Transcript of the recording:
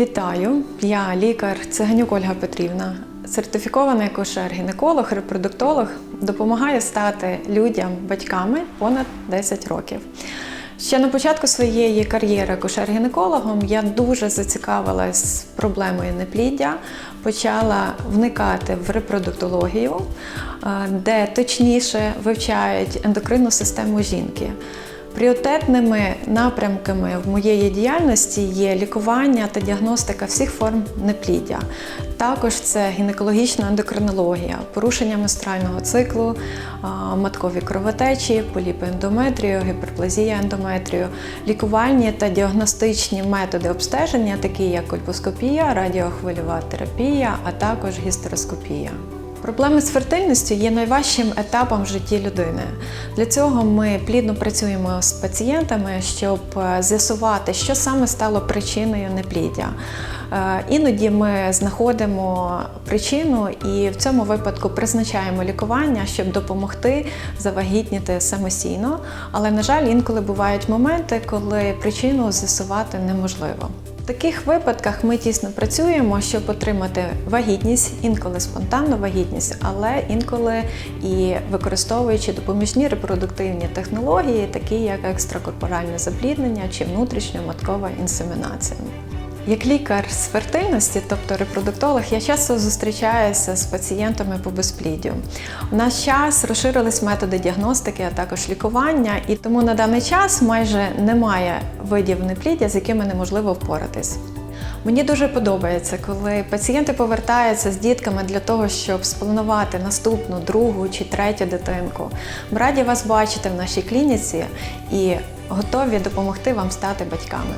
Вітаю! Я лікар Циганюк Ольга Петрівна, сертифікований акушер-гінеколог, репродуктолог. Допомагаю стати людям батьками понад 10 років. Ще на початку своєї кар'єри акушер-гінекологом я дуже зацікавилась проблемою непліддя, почала вникати в репродуктологію, е, де точніше вивчають ендокринну систему жінки. Пріоритетними напрямками в моєї діяльності є лікування та діагностика всіх форм непліддя. Також це гінекологічна ендокринологія, порушення менструального циклу, маткові кровотечі, поліпи ендометрію, гіперплазія ендометрію, лікувальні та діагностичні методи обстеження, такі як кольпоскопія, радіохвильова терапія, а також гістероскопія. Проблеми з фертильністю є найважчим етапом в житті людини. Для цього ми плідно працюємо з пацієнтами, щоб е, з'ясувати, що саме стало причиною непліддя. Е, Іноді ми знаходимо причину і в цьому випадку призначаємо лікування, щоб допомогти завагітніти самостійно. Але, на жаль, інколи бувають моменти, коли причину з'ясувати неможливо. Таких випадках ми тісно працюємо, щоб отримати вагітність, інколи спонтанну вагітність, але інколи і використовуючи допоміжні репродуктивні технології, такі як екстракорпоральне запліднення чи внутрішньоматкова інсемінація. Як лікар з фертильності, тобто репродуктолог, я часто зустрічаюся з пацієнтами по безпліддю. У наш час розширились методи діагностики, а також лікування, і тому на даний час майже немає видів непліддя, з якими неможливо впоратись. Мені дуже подобається, коли пацієнти повертаються з дітками для того, щоб спланувати наступну, другу чи третю дитинку. Ми раді вас бачити в нашій клініці і готові допомогти вам стати батьками.